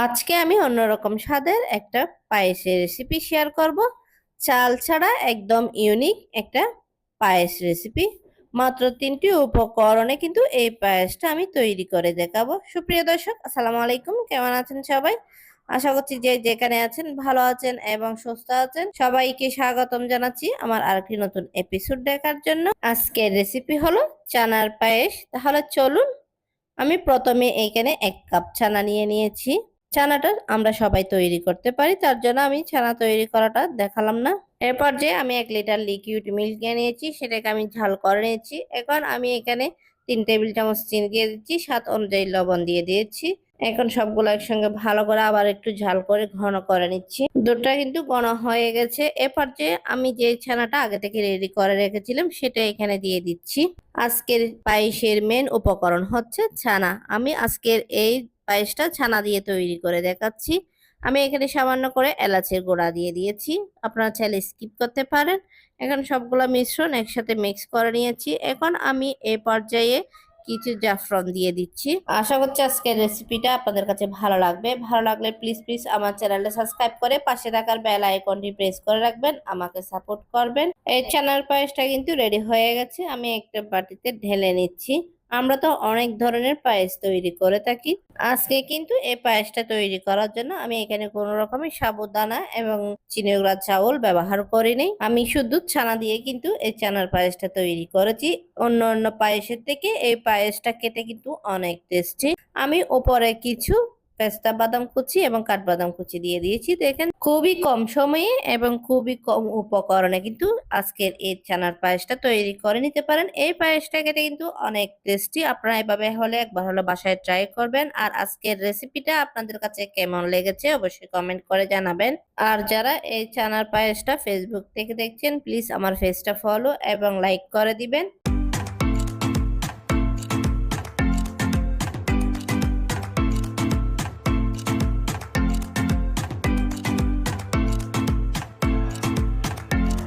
আজকে আমি অন্যরকম স্বাদের একটা পায়েসের রেসিপি শেয়ার করব। চাল ছাড়া একদম ইউনিক একটা পায়েস রেসিপি মাত্র তিনটি উপকরণে কিন্তু এই পায়েসটা আমি তৈরি করে দেখাবো। সুপ্রিয় দর্শক, আসসালামু আলাইকুম। কেমন আছেন সবাই? আশা করছি যে যেখানে আছেন ভালো আছেন এবং সুস্থ আছেন। সবাইকে স্বাগতম জানাচ্ছি আমার আরেকটি নতুন এপিসোড দেখার জন্য। আজকের রেসিপি হলো চানার পায়েস। তাহলে চলুন, আমি প্রথমে এইখানে এক কাপ ছানা নিয়ে নিয়েছি। ছানাটা আমরা সবাই তৈরি করতে পারি, তার জন্য আমি ছানা তৈরি করাটা দেখালাম না। এরপর যে আমি এক লিটার লিকুইড মিল্ক নিয়ে নিয়েছি, সেটাকে আমি ঝাল করে নিয়েছি। এখন আমি এখানে তিন টেবিল চামচ চিনি দিয়ে দিচ্ছি, স্বাদ অনুযায়ী লবণ দিয়ে দিয়েছি। এখন সবগুলো একসঙ্গে ভালো করে আবার একটু ঝাল করে ঘন করে নিচ্ছি। দুধটা কিন্তু ঘন হয়ে গেছে। এরপর যে আমি যে ছানাটা আগে থেকে রেডি করে রেখেছিলাম, সেটা এখানে দিয়ে দিচ্ছি। আজকের পায়েসের মেন উপকরণ হচ্ছে ছানা। আমি আজকের এই পায়েসটা ছানা দিয়ে তৈরি করে দেখাচ্ছি। আমি এখানে সামান্য করে এলাচের গোড়া দিয়ে দিয়েছি। আপনারা চাইলে স্কিপ করতে পারেন। এখন সবগুলো মিশ্রণ একসাথে মিক্স করে নিয়েছি। এখন আমি এ পর্যায়ে কিছু জাফরন দিয়ে দিচ্ছি। আশা করছি আজকের রেসিপিটা আপনাদের কাছে ভালো লাগবে। ভালো লাগলে প্লিজ প্লিজ আমার চ্যানেলটা সাবস্ক্রাইব করে পাশে থাকার বেল আইকনটি প্রেস করে রাখবেন। আমাকে সাপোর্ট করবেন। এই চানার পায়েসটা কিন্তু রেডি হয়ে গেছে। আমি একটা বাটিতে ঢেলে নিচ্ছি। আমরা তো অনেক ধরনের পায়েস তৈরি করে থাকি। আজকে কিন্তু এই পায়েসটা তৈরি করার জন্য আমি এখানে কোনো রকমের সাবুদানা এবং চিনিগুড়া চাউল ব্যবহার করিনি। আমি শুধু ছানা দিয়ে কিন্তু এই চানার পায়েসটা তৈরি করেছি। অন্য অন্য পায়েসের থেকে এই পায়েসটা কেটে কিন্তু অনেক টেস্টি। আমি ওপরে কিছু পেস্তা বাদাম কুচি এবং কাঠবাদাম কুচি দিয়ে দিয়েছি। দেখেন খুবই কম সময়ে এবং খুবই কম উপকরণে কিন্তু আজকের এই ছানার পায়েসটা তৈরি করে নিতে পারেন। এই পায়েসটা খেতে কিন্তু অনেক টেস্টি। আপনারা এভাবে হলে একবার হলে বাসায় ট্রাই করবেন। আর আজকের রেসিপিটা আপনাদের কাছে কেমন লেগেছে অবশ্যই কমেন্ট করে জানাবেন। আর যারা এই ছানার পায়েসটা ফেসবুক থেকে দেখছেন প্লিজ আমার ফেসটা ফলো এবং লাইক করে দিবেন।